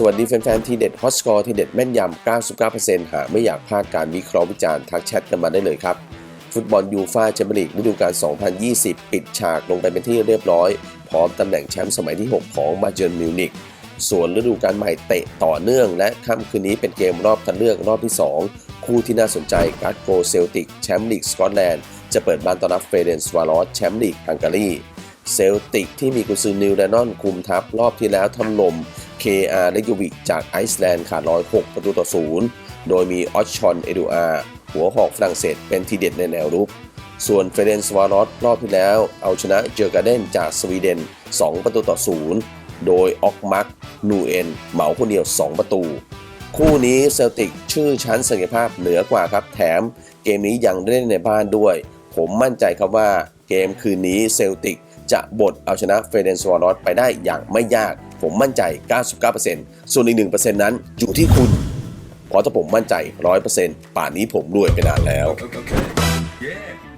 สวัสดีแฟนๆ ทีเด็ดฮอตสกอร์ทีเด็ดแม่นยำ 99%หากไม่อยากพลาดการวิเคราะห์วิจารณ์ทักแชทกันมาได้เลยครับ ฟุตบอลยูฟ่าแชมเปี้ยนลีกฤดูกาล 2020 ปิดฉากลงไปเป็นที่เรียบร้อย พร้อมตำแหน่งแชมป์สมัยที่ 6 ของบาเจิร์นมิวนิกส่วนฤดูกาลใหม่เตะต่อเนื่อง และค่ำคืนนี้เป็นเกมรอบคัดเลือกรอบที่ 2 คู่ที่น่าสนใจการ์ดโกเซลติกแชมป์ลีกสกอตแลนด์จะเปิดบ้านต้อนรับเฟเดนสวาลอสแชมป์ลีกฮังการีเซลติกที่มีกุซือนิวแดนอนคุมทัพรอบที่แล้วทำลม KR เลกวิกจากไอซ์แลนด์ขาดร้อย6ประตูต่อศูนย์โดยมีออชชอนเอดูอาหัวหอกฝรั่งเศสเป็นทีเด็ดในแนวรุก ส่วนเฟเดนสวารอสรอบที่แล้ว เอาชนะเจอร์การ์เดนจากสวีเดน 2 ประตูต่อศูนย์โดยออกมักนูเอ็นเหมาคนเดียว 2 ประตู คู่นี้เซลติกชื่อชั้นศักยภาพเหนือกว่าครับแถม เกมนี้ยังเล่นในบ้านด้วย ผมมั่นใจครับว่าเกมคืนนี้เซลติก จะบดเอาชนะเฟเดนสวารอสไปได้อย่างไม่ยาก ผมมั่นใจ 99%ส่วนอีก1%นั้นอยู่ที่คุณเพราะถ้าผมมั่นใจ 100%ป่านนี้ผมรวยไปนานแล้ว Okay. Yeah.